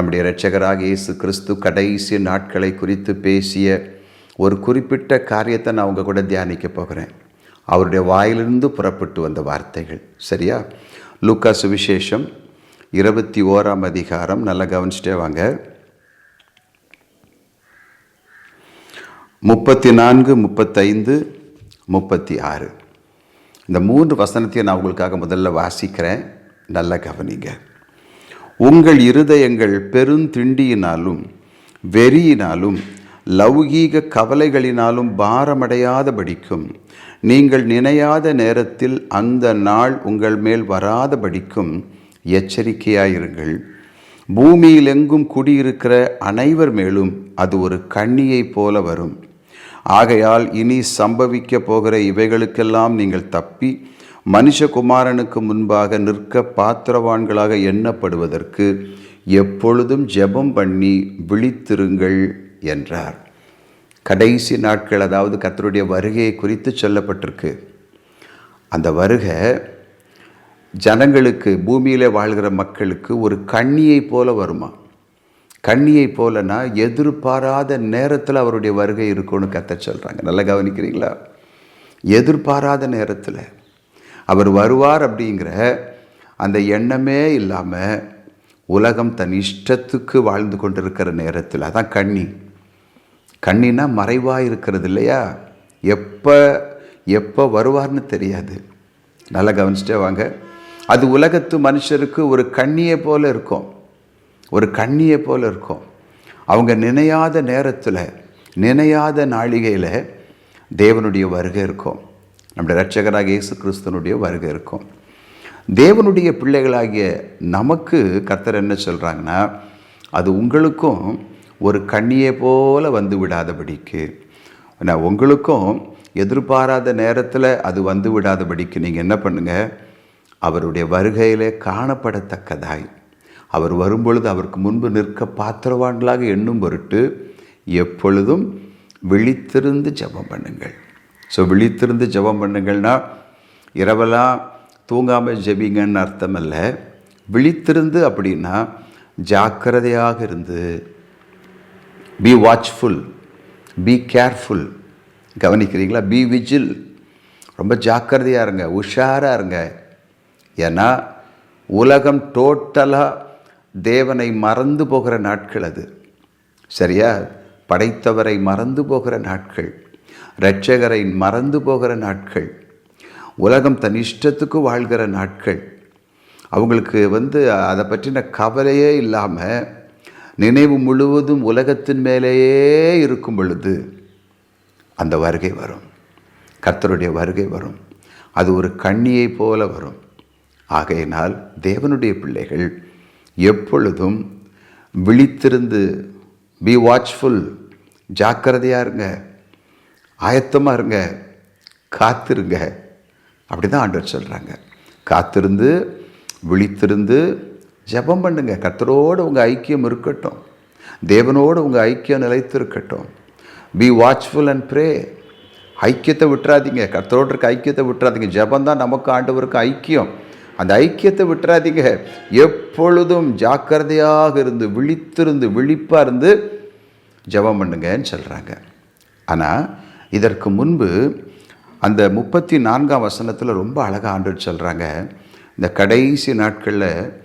நம்முடைய இரட்சகராக இயேசு கிறிஸ்து கடைசி நாட்களை குறித்து பேசிய ஒரு குறிப்பிட்ட காரியத்தை நான் உங்கள் கூட தியானிக்க போகிறேன். அவருடைய வாயிலிருந்து புறப்பட்டு வந்த வார்த்தைகள். சரியா? லூக்கா சுவிசேஷம் இருபத்தி ஓராம் அதிகாரம். நல்லா கவனிச்சிட்டே வாங்க. முப்பத்தி நான்கு முப்பத்தைந்து முப்பத்தி ஆறு. இந்த மூன்று வசனத்தையும் நான் உங்களுக்காக முதல்ல வாசிக்கிறேன். நல்லா கவனிங்க. உங்கள் இருதயங்கள் பெருந்திண்டியினாலும் வெறியினாலும் லௌகீக கவலைகளினாலும் பாரமடையாதபடிக்கும் நீங்கள் நினையாத நேரத்தில் அந்த நாள் உங்கள் மேல் வராதபடிக்கும் எச்சரிக்கையாயிருங்கள். பூமியில் எங்கும் குடியிருக்கிற அனைவர் மேலும் அது ஒரு கண்ணியைப் போல வரும். ஆகையால் இனி சம்பவிக்க போகிற இவைகளுக்கெல்லாம் நீங்கள் தப்பி மனுஷகுமாரனுக்கு முன்பாக நிற்க பாத்திரவான்களாக எண்ணப்படுவதற்கு எப்பொழுதும் ஜெபம் பண்ணி விழித்திருங்கள் என்றார். கடைசி நாட்கள் அதாவது கத்தருடைய வருகையை குறித்து சொல்லப்பட்டிருக்கு. அந்த வருகை ஜனங்களுக்கு பூமியில் வாழ்கிற மக்களுக்கு ஒரு கண்ணியை போல வருமா? கண்ணியை போலனா எதிர்பாராத நேரத்தில் அவருடைய வருகை இருக்கும்னு கத்த சொல்கிறாங்க நல்லா கவனிக்கிறீங்களா? எதிர்பாராத நேரத்தில். அவர் வருவார் அப்படிங்கிற அந்த எண்ணமே இல்லாமல் உலகம் தன் இஷ்டத்துக்கு வாழ்ந்து கொண்டிருக்கிற நேரத்தில் அதான் கண்ணி. கண்ணினா மறைவாக இருக்கிறது இல்லையா? எப்போ எப்போ வருவார்னு தெரியாது. நல்லா கவனிச்சிட்டே வாங்க. அது உலகத்து மனுஷருக்கு ஒரு கண்ணியை போல இருக்கும். ஒரு கண்ணியை போல் இருக்கும். அவங்க நினையாத நேரத்தில் நினையாத நாளிகையில் தேவனுடைய வருகை இருக்கும். நம்முடைய ரட்சகராக இயேசு கிறிஸ்தனுடைய வருகை இருக்கும். தேவனுடைய பிள்ளைகளாகிய நமக்கு கர்த்தர் என்ன சொல்கிறாங்கன்னா அது உங்களுக்கும் ஒரு கண்ணியை போல வந்து விடாதபடிக்கு. நான் உங்களுக்கும் எதிர்பாராத நேரத்தில் அது வந்து விடாதபடிக்கு நீங்கள் என்ன பண்ணுங்கள் அவருடைய வருகையில் காணப்படத்தக்கதாய். அவர் வரும்பொழுது அவருக்கு முன்பு நிற்க பாத்திரவான்களாக எண்ணும் பொருட்டு எப்பொழுதும் விழித்திருந்து ஜெபம் பண்ணுங்கள். ஸோ விழித்திருந்து ஜெபம் பண்ணுங்கள்னா இரவெல்லாம் தூங்காமல் ஜெபிங்கன்னு அர்த்தம் இல்லை விழித்திருந்து அப்படின்னா ஜாக்கிரதையாக இருந்து பி வாட்ச்ஃபுல் பி கேர்ஃபுல் கவனிக்கிறீங்களா? பி விஜில் ரொம்ப ஜாக்கிரதையாக இருங்க உஷாராக இருங்க. ஏன்னா உலகம் டோட்டலாக தேவனை மறந்து போகிற நாட்கள் அது. சரியா? படைத்தவரை மறந்து போகிற நாட்கள். இரட்சகரை மறந்து போகிற நாட்கள் உலகம் தன் இஷ்டத்துக்கு வாழ்கிற நாட்கள். அவங்களுக்கு வந்து அதை பற்றின கவலையே இல்லாமல் நினைவு முழுவதும் உலகத்தின் மேலேயே இருக்கும் பொழுது அந்த வருகை வரும். கர்த்தருடைய வருகை வரும். அது ஒரு கண்ணியை போல வரும். ஆகையினால் தேவனுடைய பிள்ளைகள் எப்பொழுதும் விழித்திருந்து பி வாட்ச்ஃபுல் ஜாக்கிரதையாக இருங்க. ஆயத்தமாக இருங்க. காத்திருங்க. அப்படி தான் ஆண்டவர் சொல்கிறாங்க காத்திருந்து விழித்திருந்து ஜெபம் பண்ணுங்க. கத்தரோடு உங்கள் ஐக்கியம் இருக்கட்டும். தேவனோடு உங்கள் ஐக்கியம் நிலைத்து இருக்கட்டும் பி வாட்ச்ஃபுல் அண்ட் ப்ரே ஐக்கியத்தை விட்டுறாதீங்க. கர்த்தரோடு இருக்க ஐக்கியத்தை விட்டுறாதீங்க. ஜெபம் தான் நமக்கு ஆண்டவருக்கு ஐக்கியம். அந்த ஐக்கியத்தை விட்டுறாதீங்க. எப்பொழுதும் ஜாக்கிரதையாக இருந்து விழித்திருந்து விழிப்பாக இருந்து ஜெபம் பண்ணுங்கன்னு சொல்கிறாங்க ஆனால் இதற்கு முன்பு அந்த முப்பத்தி நான்காம் வசனத்தில் ரொம்ப அழகாக ஆண்டு சொல்கிறாங்க இந்த கடைசி நாட்களில்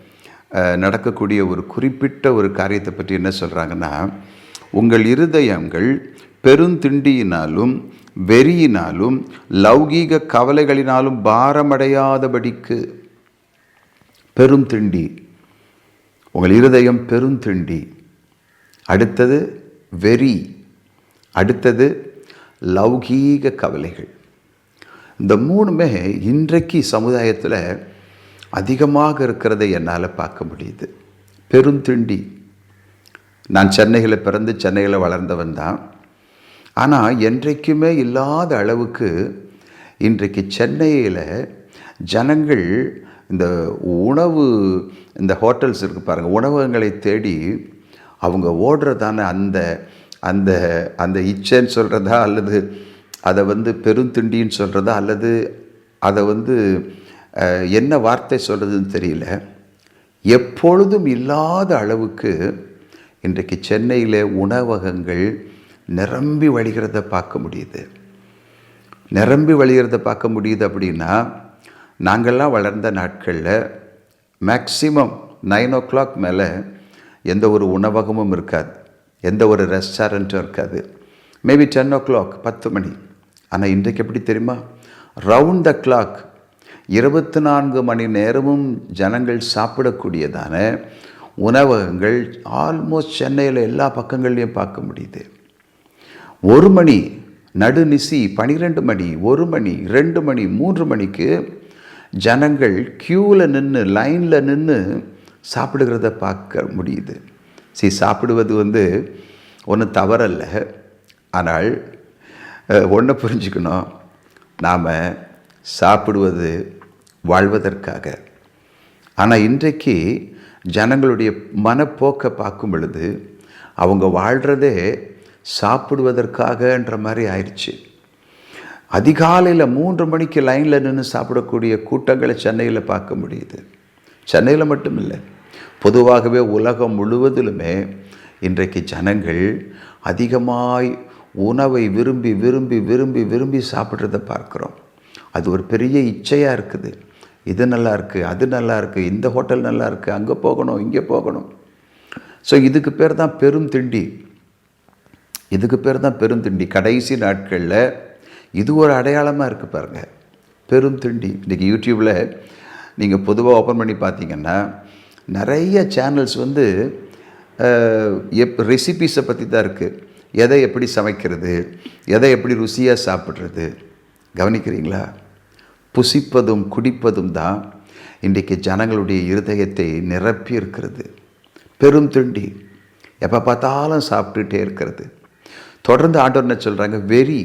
நடக்கக்கூடிய ஒரு குறிப்பிட்ட ஒரு காரியத்தை பற்றி என்ன சொல்கிறாங்கன்னா உங்கள் இருதயங்கள் பெருந்திண்டியினாலும் வெறியினாலும் லௌகீக கவலைகளினாலும் பாரமடையாதபடிக்கு பெரும் திண்டி உங்கள் இருதயம் பெருந்திண்டி. அடுத்தது வெறி. அடுத்தது லௌகீக கவலைகள். இந்த மூணுமே இன்றைக்கு சமுதாயத்தில் அதிகமாக இருக்கிறதை என்னால் பார்க்க முடியுது. பெருந்திண்டி நான் சென்னையில் பிறந்து சென்னையில் வளர்ந்தவன் தான். ஆனால் என்றைக்குமே இல்லாத அளவுக்கு இன்றைக்கு சென்னையில் ஜனங்கள் இந்த உணவு இந்த ஹோட்டல்ஸ் இருக்கு பாருங்கள் உணவகங்களை தேடி அவங்க ஓடுறதான அந்த அந்த அந்த இச்சைன்னு சொல்கிறதா அல்லது அதை வந்து பெருந்திண்டின்னு சொல்கிறதா அல்லது அதை வந்து என்ன வார்த்தை சொல்கிறதுன்னு தெரியல. எப்பொழுதும் இல்லாத அளவுக்கு இன்றைக்கு சென்னையில் உணவகங்கள் நிரம்பி வழிகிறத பார்க்க முடியுது. நிரம்பி வழிகிறத பார்க்க முடியுது அப்படின்னா நாங்கள்லாம் வளர்ந்த நாட்களில் மேக்சிமம் நைன் ஓ கிளாக் மேலே எந்த ஒரு உணவகமும் இருக்காது. எந்த ஒரு ரெஸ்டாரண்ட்டும் இருக்காது. மேபி டென் ஓ கிளாக் பத்து மணி. ஆனால் இன்றைக்கு எப்படி தெரியுமா? ரவுண்ட் த கிளாக் இருபத்தி நான்கு மணி நேரமும் ஜனங்கள் சாப்பிடக்கூடியதான உணவகங்கள் ஆல்மோஸ்ட் சென்னையில் எல்லா பக்கங்கள்லையும் பார்க்க முடியுது. ஒரு மணி நடுநிசி பனிரெண்டு மணி ஒரு மணி ரெண்டு மணி மூன்று மணிக்கு ஜனங்கள் க்யூவில் நின்று லைனில் நின்று சாப்பிடுகிறத பார்க்க முடியுது. சரி சாப்பிடுவது வந்து ஒன்றும் தவறல்ல. ஆனால் ஒன்றை புரிஞ்சுக்கணும். நாம் சாப்பிடுவது வாழ்வதற்காக. ஆனால் இன்றைக்கு ஜனங்களுடைய மனப்போக்கை பார்க்கும் பொழுது அவங்க வாழ்கிறதே சாப்பிடுவதற்காகன்ற மாதிரி ஆயிடுச்சு அதிகாலையில் மூன்று மணிக்கு லைனில் நின்று சாப்பிடக்கூடிய கூட்டங்களை சென்னையில் பார்க்க முடியுது. சென்னையில் மட்டும் இல்லை பொதுவாகவே உலகம் முழுவதிலுமே இன்றைக்கு ஜனங்கள் அதிகமாய் உணவை விரும்பி விரும்பி விரும்பி விரும்பி சாப்பிட்றத பார்க்குறோம். அது ஒரு பெரிய இச்சையாக இருக்குது. இது நல்லா இருக்குது அது நல்லா இருக்குது இந்த ஹோட்டல் நல்லா இருக்குது அங்கே போகணும் இங்கே போகணும். ஸோ இதுக்கு பேர் தான் பெரும் திண்டி. இதுக்கு பேர் தான் பெரும் திண்டி. கடைசி நாட்களில் இது ஒரு அடையாளமாக இருக்குது பாருங்கள் பெரும் திண்டி. இன்றைக்கி யூடியூப்பில் நீங்கள் பொதுவாக ஓப்பன் பண்ணி பார்த்தீங்கன்னா நிறைய சேனல்ஸ் வந்து எப் ரெசிபீஸை பற்றி தான் இருக்குது எதை எப்படி சமைக்கிறது எதை எப்படி ருசியாக சாப்பிட்றது. கவனிக்கிறீங்களா? புசிப்பதும் குடிப்பதும் தான் இன்றைக்கு ஜனங்களுடைய இருதயத்தை நிரப்பி இருக்கிறது. பெரும் திண்டி. எப்போ பார்த்தாலும் சாப்பிட்டுட்டே இருக்கிறது. தொடர்ந்து ஆண்டவர் என்ன சொல்கிறாங்க வெறி.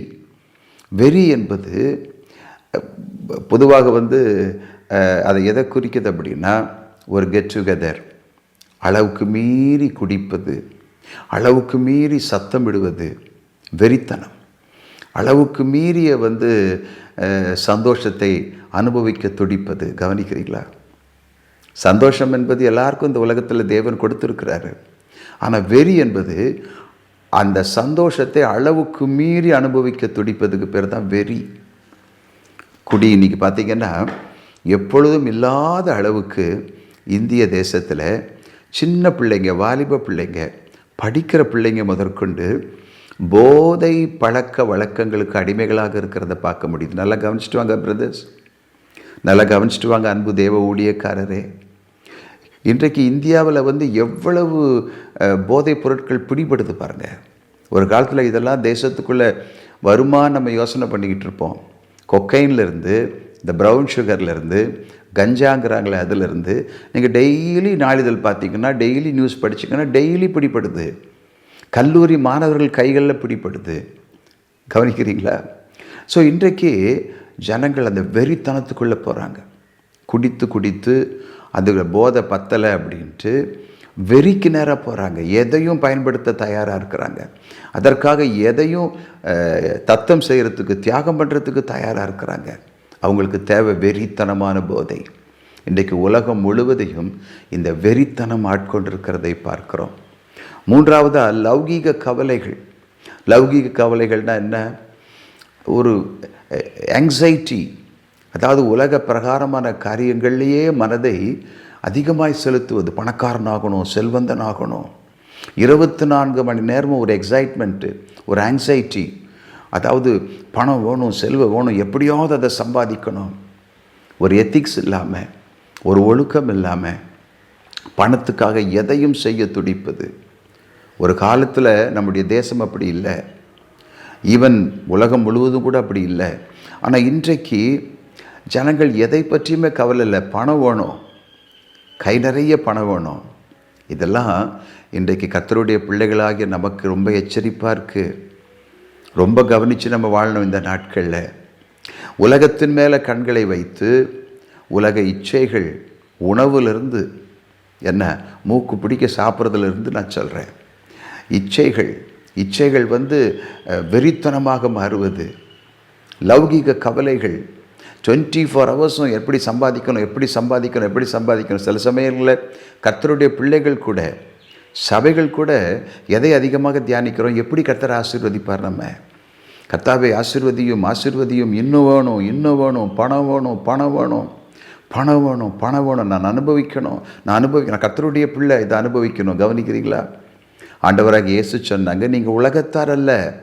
வெறி என்பது பொதுவாக வந்து அதை எதை குறிக்குது அப்படின்னா ஒரு கெட் டுகெதர் அளவுக்கு மீறி குடிப்பது அளவுக்கு மீறி சத்தம் விடுவது வெறித்தனம். அளவுக்கு மீறிய வந்து சந்தோஷத்தை அனுபவிக்க துடிப்பது. கவனிக்கிறீங்களா சந்தோஷம் என்பது எல்லாருக்கும் இந்த உலகத்தில் தேவன் கொடுத்துருக்கிறாரு. ஆனால் வெறி என்பது அந்த சந்தோஷத்தை அளவுக்கு மீறி அனுபவிக்க துடிப்பதுக்கு பேர் தான் வெறி. குடி இன்றைக்கி பார்த்திங்கன்னா எப்பொழுதும் இல்லாத அளவுக்கு இந்திய தேசத்தில் சின்ன பிள்ளைங்க வாலிப பிள்ளைங்க படிக்கிற பிள்ளைங்க முதற்கொண்டு போதை பழக்க வழக்கங்களுக்கு அடிமைகளாக இருக்கிறத பார்க்க முடியுது. நல்லா கவனிச்சிட்டு வாங்க பிரதர்ஸ் நல்லா கவனிச்சிட்டு வாங்க அன்பு தேவ ஊழியக்காரரே. இன்றைக்கு இந்தியாவில் வந்து எவ்வளவு போதைப் பொருட்கள் பிடிபடுது பாருங்கள் ஒரு காலத்தில் இதெல்லாம் தேசத்துக்குள்ளே வருமா நம்ம யோசனை பண்ணிக்கிட்டு இருப்போம். கொக்கைன்லேருந்து இந்த ப்ரௌன் சுகர்லேருந்து கஞ்சாங்கிறாங்களே அதிலிருந்து நீங்கள் டெய்லி நாளிதழ் பார்த்தீங்கன்னா டெய்லி நியூஸ் படிச்சிங்கன்னா டெய்லி பிடிப்படுது கல்லூரி மாணவர்கள் கைகளில் பிடிப்படுது கவனிக்கிறீங்களா? ஸோ இன்றைக்கு ஜனங்கள் அந்த வெறித்தனத்துக்குள்ளே போகிறாங்க குடித்து குடித்து அதில் போதை பத்தலை அப்படின்ட்டு வெறிக்கு நேராக போகிறாங்க எதையும் பயன்படுத்த தயாராக இருக்கிறாங்க. அதற்காக எதையும் தத்தம் செய்கிறதுக்கு தியாகம் பண்ணுறதுக்கு தயாராக இருக்கிறாங்க. அவங்களுக்கு தேவை வெறித்தனமான போதை. இன்றைக்கு உலகம் முழுவதையும் இந்த வெறித்தனம் ஆட்கொண்டிருக்கிறதை பார்க்குறோம். மூன்றாவதாக லௌகீக கவலைகள். லௌகீக கவலைகள்னால் என்ன? ஒரு ஆங்ஸைட்டி அதாவது உலக பிரகாரமான காரியங்கள்லேயே மனதை அதிகமாய் செலுத்துவது. பணக்காரனாகணும் செல்வந்தனாகணும். இருபத்தி நான்கு மணி நேரமும் ஒரு எக்ஸைட்மெண்ட்டு ஒரு ஆங்ஸைட்டி அதாவது பணம் வேணும் செல்வம் வேணும் எப்படியாவது அதை சம்பாதிக்கணும். ஒரு எத்திக்ஸ் இல்லாமல் ஒரு ஒழுக்கம் இல்லாமல் பணத்துக்காக எதையும் செய்ய துடிப்பது. ஒரு காலத்தில் நம்முடைய தேசம் அப்படி இல்லை. ஈவன் உலகம் முழுவதும் கூட அப்படி இல்லை. ஆனால் இன்றைக்கு ஜனங்கள் எதை பற்றியுமே கவலை இல்லை. பணம் வேணும். கை நிறைய பணம் வேணும். இதெல்லாம் இன்றைக்கு கத்தருடைய பிள்ளைகளாகிய நமக்கு ரொம்ப எச்சரிப்பாக இருக்குது ரொம்ப கவனித்து நம்ம வாழணும் இந்த நாட்களில். உலகத்தின் மேலே கண்களை வைத்து உலக இச்சைகள் உணவுலேருந்து என்ன மூக்கு பிடிக்க சாப்பிட்றதுலேருந்து நான் சொல்கிறேன் இச்சைகள் இச்சைகள் வந்து வெறித்தனமாக மாறுவது. லௌகிக கவலைகள் டுவெண்ட்டி ஃபோர் ஹவர்ஸும் எப்படி சம்பாதிக்கணும் எப்படி சம்பாதிக்கணும் எப்படி சம்பாதிக்கணும். சில சமயங்களில் கத்தருடைய பிள்ளைகள் கூட சபைகள் கூட எதை அதிகமாக தியானிக்கிறோம்? எப்படி கர்த்தரை ஆசீர்வதிப்பார் நம்ம? கர்த்தாவை ஆசிர்வதியும் ஆசிர்வதியும். இன்னும் வேணும் இன்னும் வேணும். பணம் வேணும் பணம் வேணும். பணம் வேணும் பணம் வேணும். நான் அனுபவிக்கணும். நான் அனுபவிக்கணும் கர்த்தருடைய பிள்ளை. இதை அனுபவிக்கணும். கவனிக்கிறீங்களா? ஆண்டவராக இயேசு சொன்னாங்க நீங்கள் உலகத்தார் அல்ல.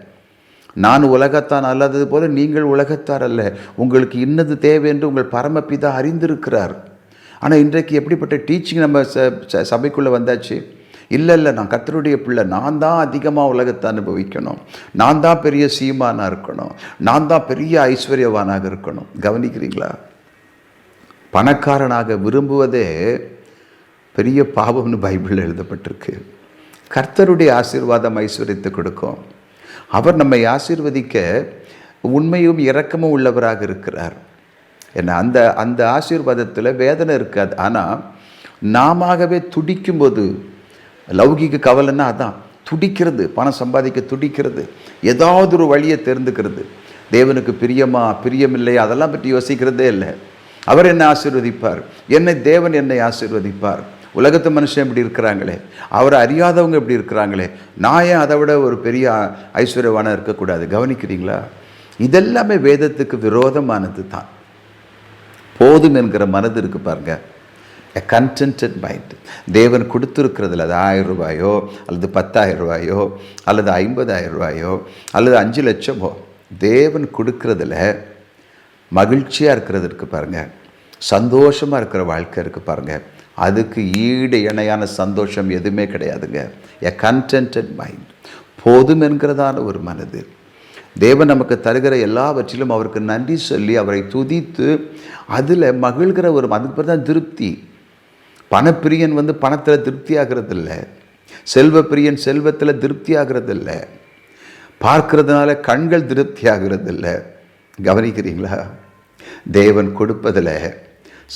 நான் உலகத்தான் அல்லாதது போல நீங்கள் உலகத்தார் அல்ல. உங்களுக்கு இன்னது தேவை என்று உங்கள் பரமபிதா அறிந்திருக்கிறார். ஆனால் இன்றைக்கு எப்படிப்பட்ட டீச்சிங் நம்ம ச ச- சபைக்குள்ளே வந்தாச்சு? இல்லை இல்லை நான் கர்த்தருடைய பிள்ளை. நான் தான் அதிகமாக உலகத்தை அனுபவிக்கணும். நான் தான் பெரிய சீமானாக இருக்கணும். நான் தான் பெரிய ஐஸ்வர்யவானாக இருக்கணும். கவனிக்கிறீங்களா? பணக்காரனாக விரும்புவதே பெரிய பாவம்னு பைபிளில் எழுதப்பட்டிருக்கு. கர்த்தருடைய ஆசீர்வாதம் ஐஸ்வர்யத்தை கொடுக்கும். அவர் நம்மை ஆசீர்வதிக்க உண்மையும் இரக்கமும் உள்ளவராக இருக்கிறார். என்ன அந்த அந்த ஆசீர்வாதத்தில் வேதனை இருக்காது. ஆனால் நாமவே துடிக்கும்போது லௌகிக கவலைன்னா அதான். துடிக்கிறது பணம் சம்பாதிக்க துடிக்கிறது ஏதாவது ஒரு வழியை தெரிந்துக்கிறது. தேவனுக்கு பிரியமா பிரியமில்லையா? அதெல்லாம் பற்றி யோசிக்கிறதே இல்லை. அவர் என்னை ஆசீர்வதிப்பார். என்னை தேவன் என்னை ஆசீர்வதிப்பார். உலகத்து மனுஷன் இப்படி இருக்கிறாங்களே. அவரை அறியாதவங்க இப்படி இருக்கிறாங்களே. நான் ஏன் அதை விட ஒரு பெரிய ஐஸ்வர்யவான இருக்கக்கூடாது? கவனிக்கிறீங்களா? இதெல்லாமே வேதத்துக்கு விரோதமானது தான் போதும் என்கிற மனது இருக்கு பாருங்கள் எ கன்டென்டட் மைண்ட் தேவன் கொடுத்துருக்கிறதுல அது ஆயிரம் ரூபாயோ அல்லது பத்தாயிரம் ரூபாயோ அல்லது ஐம்பதாயிரம் ரூபாயோ அல்லது அஞ்சு லட்சமோ. தேவன் கொடுக்கறதுல மகிழ்ச்சியாக இருக்கிறது பாருங்கள் சந்தோஷமாக இருக்கிற வாழ்க்கை இருக்குது பாருங்க. அதுக்கு ஈடு இணையான சந்தோஷம் எதுவுமே கிடையாதுங்க. எ கன்டென்டட் மைண்ட் போதும் என்கிறதான ஒரு மனது. தேவன் நமக்கு தருகிற எல்லாவற்றிலும் அவருக்கு நன்றி சொல்லி அவரை துதித்து அதில் மகிழ்கிற ஒரு அதுக்கு பிறகு தான் திருப்தி. பணப்பிரியன் வந்து பணத்தில் திருப்தி ஆகிறது இல்லை செல்வப்பிரியன் செல்வத்தில் திருப்தி ஆகிறது இல்லை பார்க்கறதுனால கண்கள் திருப்தி ஆகிறது இல்லை கவனிக்கிறீங்களா? தேவன் கொடுப்பதில்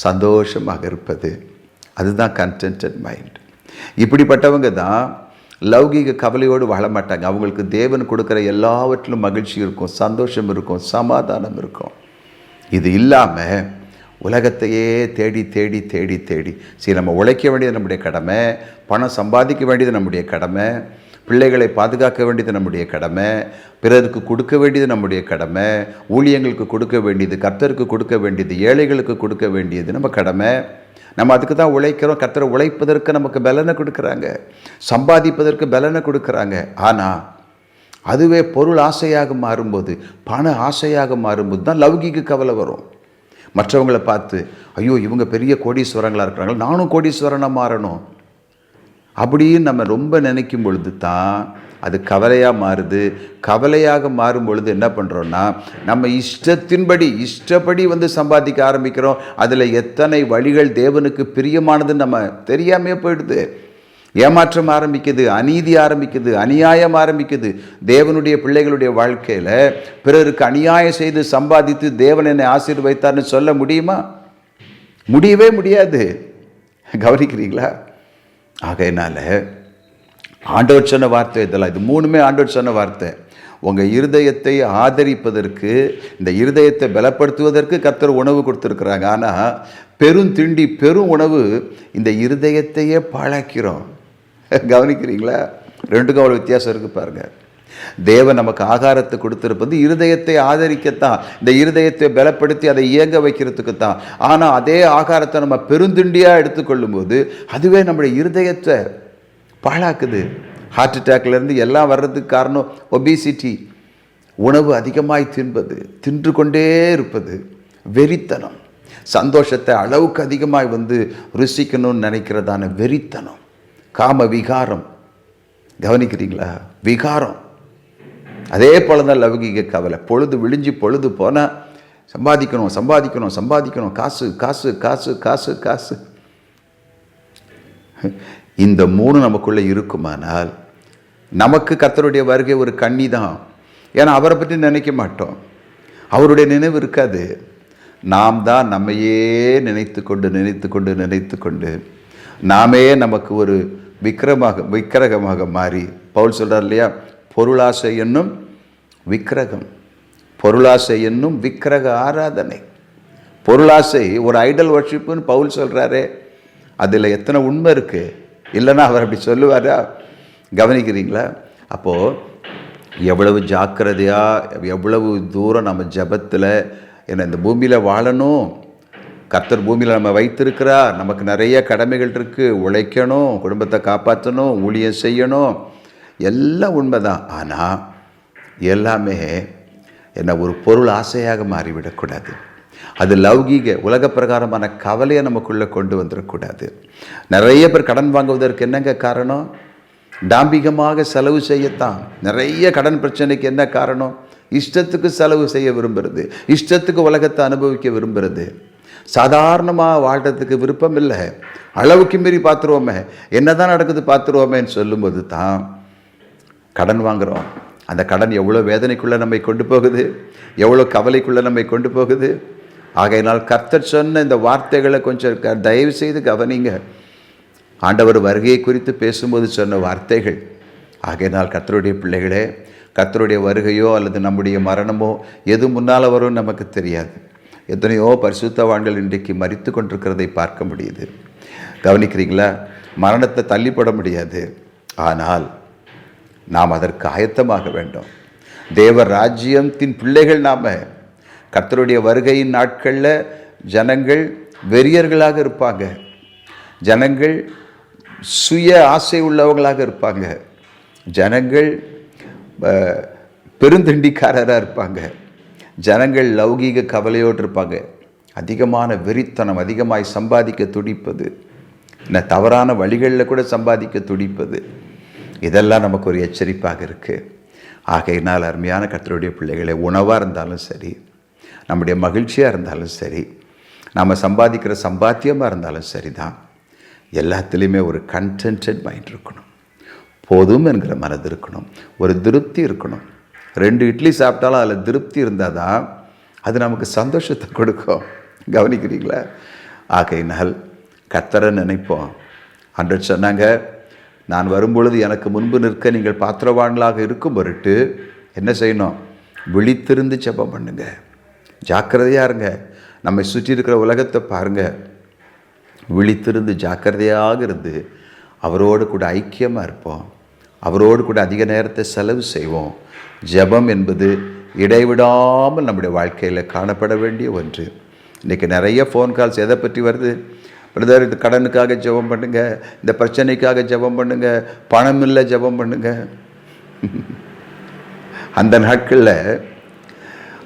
சந்தோஷமாக இருப்பது. அதுதான் கண்டென்டட் மைண்ட் இப்படிப்பட்டவங்க தான் லௌகீக கவலையோடு வாழ மாட்டாங்க. அவங்களுக்கு தேவன் கொடுக்குற எல்லாவற்றிலும் மகிழ்ச்சி இருக்கும் சந்தோஷம் இருக்கும் சமாதானம் இருக்கும். இது இல்லாமல் உலகத்தையே தேடி தேடி தேடி தேடி. சரி நம்ம உழைக்க வேண்டியது நம்முடைய கடமை பணம் சம்பாதிக்க வேண்டியது நம்முடைய கடமை பிள்ளைகளை பாதுகாக்க வேண்டியது நம்முடைய கடமை பிறருக்கு கொடுக்க வேண்டியது நம்முடைய கடமை ஊழியங்களுக்கு கொடுக்க வேண்டியது கர்த்தருக்கு கொடுக்க வேண்டியது ஏழைகளுக்கு கொடுக்க வேண்டியது நம்ம கடமை. நம்ம அதுக்கு தான் உழைக்கிறோம். கர்த்தரை உழைப்பதற்கு நமக்கு பலனை கொடுக்குறாங்க. சம்பாதிப்பதற்கு பலனை கொடுக்குறாங்க. ஆனால் அதுவே பொருள் ஆசையாக மாறும்போது பண ஆசையாக மாறும்போது தான் லௌகிக்கு கவலை வரும். மற்றவங்களை பார்த்து ஐயோ இவங்க பெரிய கோடீஸ்வரங்களாக இருக்கிறாங்க நானும் கோடீஸ்வரனாக மாறணும். அப்படின்னு நம்ம ரொம்ப நினைக்கும் பொழுது தான் அது கவலையாக மாறுது. கவலையாக மாறும் பொழுது என்ன பண்ணுறோன்னா நம்ம இஷ்டத்தின்படி இஷ்டப்படி வந்து சம்பாதிக்க ஆரம்பிக்கிறோம். அதில் எத்தனை வழிகள் தேவனுக்கு பிரியமானதுன்னு நம்ம தெரியாமே போயிடுது. ஏமாற்றம் ஆரம்பிக்குது அநீதி ஆரம்பிக்குது அநியாயம் ஆரம்பிக்குது. தேவனுடைய பிள்ளைகளுடைய வாழ்க்கையில் பிறருக்கு அநியாயம் செய்து சம்பாதித்து தேவன் என்னை ஆசீர்வைத்தார்னு சொல்ல முடியுமா? முடியவே முடியாது. கவனிக்கிறீங்களா? ஆகையினால ஆண்டவர் சொன்ன வார்த்தை இதெல்லாம் இது மூணுமே ஆண்டவர் சொன்ன வார்த்தை. உங்கள் இருதயத்தை ஆதரிப்பதற்கு இந்த இருதயத்தை பலப்படுத்துவதற்கு கத்தர் உணவு கொடுத்துருக்குறாங்க. ஆனால் பெருந்திண்டி பெரும் உணவு இந்த இருதயத்தையே பாழாக்கிறோம். கவனிக்கிறீங்களா? ரெண்டுக்கும் அவ்வளோ வித்தியாசம் இருக்குது பாருங்க. தேவன் நமக்கு ஆகாரத்தை கொடுத்துருப்பது இருதயத்தை ஆதரிக்கத்தான். இந்த இருதயத்தை பலப்படுத்தி அதை இயங்க வைக்கிறதுக்கு தான் ஆனால் அதே ஆகாரத்தை நம்ம பெருந்திண்டியாக எடுத்துக்கொள்ளும்போது அதுவே நம்முடைய இருதயத்தை பாழாக்குது. ஹார்ட் அட்டாக்லேருந்து எல்லாம் வர்றதுக்கு காரணம் ஒபிசிட்டி உணவு அதிகமாய் தின்பது தின்று கொண்டே இருப்பது வெறித்தனம். சந்தோஷத்தை அளவுக்கு அதிகமாக வந்து ருசிக்கணும்னு நினைக்கிறதான வெறித்தனம். காம விகாரம் கவனிக்கிறீங்களா? விகாரம். அதே போல தான் லௌகிக கவலை. பொழுது விழிஞ்சு பொழுது போனால் சம்பாதிக்கணும் சம்பாதிக்கணும் சம்பாதிக்கணும். காசு காசு காசு காசு காசு. இந்த மூணு நமக்குள்ளே இருக்குமானால் நமக்கு கத்தருடைய வருகை ஒரு கண்ணி தான் ஏன்னா அவரை பற்றி நினைக்க மாட்டோம். அவருடைய நினைவு இருக்காது. நாம் தான் நம்மையே நினைத்து கொண்டு நினைத்து கொண்டு நினைத்து கொண்டு நாமே நமக்கு ஒரு விக்கிரமாக விக்கிரகமாக மாறி பவுல் சொல்கிறார் இல்லையா? பொருளாசை என்னும் விக்கிரகம். பொருளாசை என்னும் விக்கிரக ஆராதனை. பொருளாசை ஒரு ஐடல் வர்ஷிப்புன்னு பவுல் சொல்கிறாரே அதில் எத்தனை உண்மை இருக்குது இல்லைன்னா அவர் அப்படி சொல்லுவாரா? கவனிக்கிறீங்களா? அப்போது எவ்வளவு ஜாக்கிரதையாக எவ்வளவு தூரம் நம்ம ஜெபத்தில் என்ன இந்த பூமியில் வாழணும்? கர்த்தர் பூமியில் நம்ம வைத்திருக்கிறார். நமக்கு நிறைய கடமைகள் இருக்குது உழைக்கணும் குடும்பத்தை காப்பாற்றணும் ஊழியம் செய்யணும். எல்லாம் உண்மைதான். ஆனால் எல்லாமே என்ன ஒரு பொருள் ஆசையாக மாறிவிடக்கூடாது. அது லௌகீக உலக பிரகாரமான கவலையை நமக்குள்ளே கொண்டு வந்துடக்கூடாது நிறைய பேர் கடன் வாங்குவதற்கு என்னங்க காரணம்? டாம்பிகமாக செலவு செய்யத்தான். நிறைய கடன் பிரச்சனைக்கு என்ன காரணம்? இஷ்டத்துக்கு செலவு செய்ய விரும்புகிறது இஷ்டத்துக்கு உலகத்தை அனுபவிக்க விரும்புகிறது சாதாரணமாக வாழ்கிறதுக்கு விருப்பம் இல்லை. அளவுக்கு மீறி பார்த்துருவோமே. என்னதான் நடக்குது பார்த்துருவோமேன்னு சொல்லும்போது தான் கடன் வாங்குகிறோம் அந்த கடன் எவ்வளோ வேதனைக்குள்ளே நம்மை கொண்டு போகுது? எவ்வளோ கவலைக்குள்ளே நம்மை கொண்டு போகுது? ஆகையினால் கர்த்தர் சொன்ன இந்த வார்த்தைகளை கொஞ்சம் க- தயவு செய்து கவனிங்க. ஆண்டவர் வருகையை குறித்து பேசும்போது சொன்ன வார்த்தைகள். ஆகையினால் கர்த்தருடைய பிள்ளைகளே கர்த்தருடைய வருகையோ அல்லது நம்முடைய மரணமோ எது முன்னால் வரும் நமக்கு தெரியாது. எத்தனையோ பரிசுத்தவான்கள் இன்றைக்கு மறித்து கொண்டிருக்கிறதை பார்க்க முடியுது. கவனிக்கிறீங்களா? மரணத்தை தள்ளிப்பட முடியாது. ஆனால் நாம் அதற்கு ஆயத்தமாக வேண்டும். தேவ ராஜ்யத்தின் பிள்ளைகள் நாம் கர்த்தருடைய வருகையின் நாட்களில் ஜனங்கள் வெறியர்களாக இருப்பாங்க. ஜனங்கள் சுய ஆசை உள்ளவங்களாக இருப்பாங்க. ஜனங்கள் பெருந்திண்டிக்காரராக பெருந்தண்டிக்காரராக இருப்பாங்க. ஜனங்கள் லௌகீக கவலையோடு இருப்பாங்க அதிகமான வெறித்தனம் அதிகமாய் சம்பாதிக்க துடிப்பது. என்ன தவறான வழிகளில் கூட சம்பாதிக்க துடிப்பது. இதெல்லாம் நமக்கு ஒரு எச்சரிப்பாக இருக்குது ஆகையினால் அருமையான கத்தருடைய பிள்ளைகளை உணவாக இருந்தாலும் சரி நம்முடைய மகிழ்ச்சியாக இருந்தாலும் சரி நம்ம சம்பாதிக்கிற சம்பாத்தியமாக இருந்தாலும் சரி தான் எல்லாத்துலேயுமே ஒரு கண்டென்டட் மைண்ட் இருக்கணும். போதும் என்கிற மனது இருக்கணும். ஒரு திருப்தி இருக்கணும். ரெண்டு இட்லி சாப்பிட்டாலும் அதில் திருப்தி இருந்தால் தான் அது நமக்கு சந்தோஷத்தை கொடுக்கும். கவனிக்கிறீங்களா? ஆகையினால் கத்தரை நினைப்போம். அன்று சொன்னாங்க நான் வரும்பொழுது எனக்கு முன்பு நிற்க நீங்கள் பாத்திரவான்களாக இருக்கும் பொருட்டு என்ன செய்யணும்? விழித்திருந்து ஜெபம் பண்ணுங்க. ஜாக்கிரதையாக இருங்க. நம்மை சுற்றி இருக்கிற உலகத்தை பாருங்கள் விழித்திருந்து ஜாக்கிரதையாக இருந்து அவரோடு கூட ஐக்கியமாக இருப்போம். அவரோடு கூட அதிக நேரத்தை செலவு செய்வோம். ஜெபம் என்பது இடைவிடாமல் நம்முடைய வாழ்க்கையில் காணப்பட வேண்டிய ஒன்று. இன்றைக்கி நிறைய ஃபோன் கால்ஸ் எதை பற்றி வருது? பிரதர் இந்த கடனுக்காக ஜெபம் பண்ணுங்கள் இந்த பிரச்சனைக்காக ஜெபம் பண்ணுங்கள் பணம் இல்லை ஜெபம் பண்ணுங்கள் அந்த நாட்களில்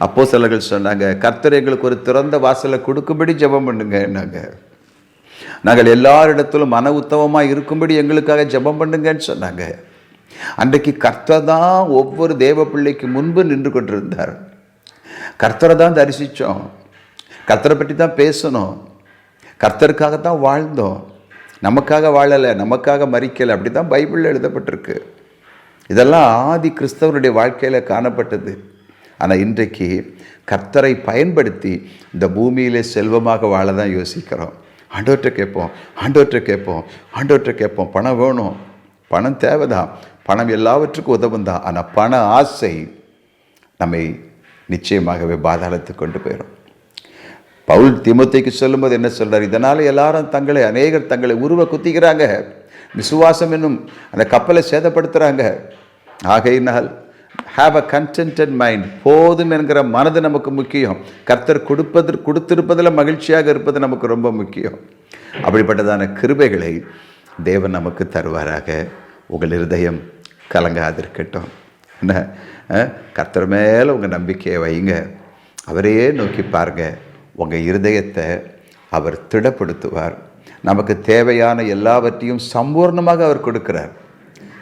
அப்போ சொன்னாங்க கர்த்தர் எங்களுக்கு ஒரு திறந்த வாசலை கொடுக்கும்படி ஜெபம் பண்ணுங்கன்னாங்க நாங்கள் எல்லாரிடத்திலும் மன உத்தவமாக இருக்கும்படி எங்களுக்காக ஜெபம் பண்ணுங்கன்னு சொன்னாங்க. அன்றைக்கு கர்த்தர் தான் ஒவ்வொரு தேவ பிள்ளைக்கு முன்பு நின்று கொண்டிருந்தார். கர்த்தரை தான் தரிசித்தோம் கர்த்தரை பற்றி தான் பேசணும். கர்த்தருக்காக தான் வாழ்ந்தோம். நமக்காக வாழலை நமக்காக மறிக்கலை அப்படி தான் பைபிளில் எழுதப்பட்டிருக்கு. இதெல்லாம் ஆதி கிறிஸ்தவருடைய வாழ்க்கையில் காணப்பட்டது. ஆனால் இன்றைக்கு கர்த்தரை பயன்படுத்தி இந்த பூமியிலே செல்வமாக வாழ தான் யோசிக்கிறோம். ஆண்டவர்கிட்ட கேட்போம் ஆண்டவர்கிட்ட கேட்போம் ஆண்டவர்கிட்ட கேட்போம். பணம் வேணும். பணம் தேவைதான். பணம் எல்லாவற்றுக்கும் உதவும் தான் ஆனால் பண ஆசை நம்மை நிச்சயமாகவே பாதாளத்துக்கு கொண்டு போயிடும் பவுல் திமுத்தைக்கு சொல்லும்போது என்ன சொல்கிறார் இதனால் எல்லாரும் தங்களை அநேகர் தங்களை உருவ குத்திக்கிறாங்க. விசுவாசம் என்னும் அந்த கப்பலை சேதப்படுத்துகிறாங்க ஆகையினால் ஹாவ் அ கண்டென்டட் மைண்ட் போதும் என்கிற மனது நமக்கு முக்கியம். கர்த்தர் கொடுப்பது கொடுத்திருப்பதில் மகிழ்ச்சியாக இருப்பது நமக்கு ரொம்ப முக்கியம். அப்படிப்பட்டதான கிருபைகளை தேவன் நமக்கு தருவாராக. உங்கள் இருதயம் கலங்காதிருக்கட்டும். என்ன? அஹ், கர்த்தர் மேலே உங்கள் நம்பிக்கையை வைங்க. அவரையே நோக்கி பாருங்க. உங்கள் இருதயத்தை அவர் திடப்படுத்துவார். நமக்கு தேவையான எல்லாவற்றையும் சம்பூர்ணமாக அவர் கொடுக்குறார்.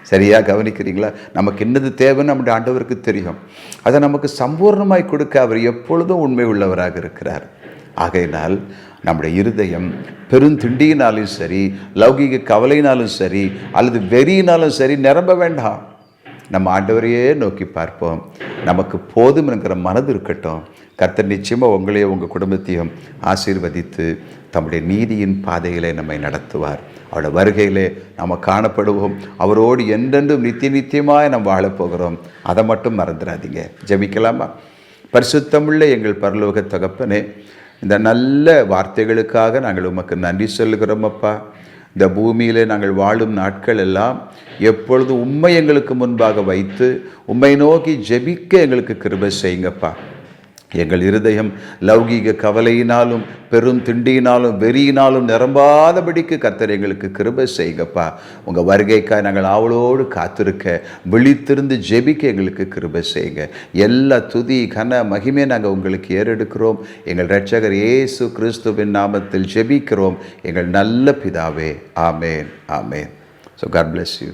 சரியாக கவனிக்கிறீங்களா? நமக்கு என்னது தேவைன்னு நம்முடைய ஆண்டவருக்கு தெரியும். அதை நமக்கு சம்பூர்ணமாய் கொடுக்க அவர் எப்பொழுதும் உண்மை உள்ளவராக இருக்கிறார். ஆகையினால் நம்முடைய இருதயம் பெருந்திண்டியினாலும் சரி லௌகிக கவலையினாலும் சரி அல்லது வெறியினாலும் சரி நிரம்ப வேண்டாம். நம்ம ஆண்டவரையே நோக்கி பார்ப்போம். நமக்கு போதும் என்கிற மனது இருக்கட்டும். கர்த்தர் நிச்சயமாக உங்களையும் உங்கள் குடும்பத்தையும் ஆசீர்வதித்து தம்முடைய நீதியின் பாதையிலே நம்மை நடத்துவார். அவருடைய வருகையிலே நம்ம காணப்படுவோம். அவரோடு என்றென்றும் நித்திய நித்தியமாக நம்ம வாழப்போகிறோம். அதை மட்டும் மறந்துடாதீங்க. ஜபிக்கலாமா? பரிசுத்தமுள்ள எங்கள் பரலோக தகப்பனே இந்த நல்ல வார்த்தைகளுக்காக நாங்கள் உமக்கு நன்றி சொல்கிறோம் அப்பா இந்த பூமியில் நாங்கள் வாழும் நாட்கள் எல்லாம் எப்பொழுது உண்மை எங்களுக்கு முன்பாக வைத்து உண்மை நோக்கி ஜெபிக்க எங்களுக்கு கிருபை செய்யுங்கப்பா. எங்கள் இருதயம் லௌகீக கவலையினாலும் பெரும் திண்டியினாலும் வெறியினாலும் நிரம்பாதபடிக்கு கர்த்தர் எங்களுக்கு கிருபை செய்கப்பா. உங்கள் வருகைக்காக நாங்கள் ஆவலோடு காத்திருக்க விழித்திருந்து ஜெபிக்க எங்களுக்கு கிருபை செய்யுங்க எல்லா துதி கன மகிமே நாங்கள் உங்களுக்கு ஏறெடுக்கிறோம். எங்கள் ரட்சகர் இயேசு கிறிஸ்துவின் நாமத்தில் ஜெபிக்கிறோம். எங்கள் நல்ல பிதாவே ஆமேன் ஆமேன். So God bless you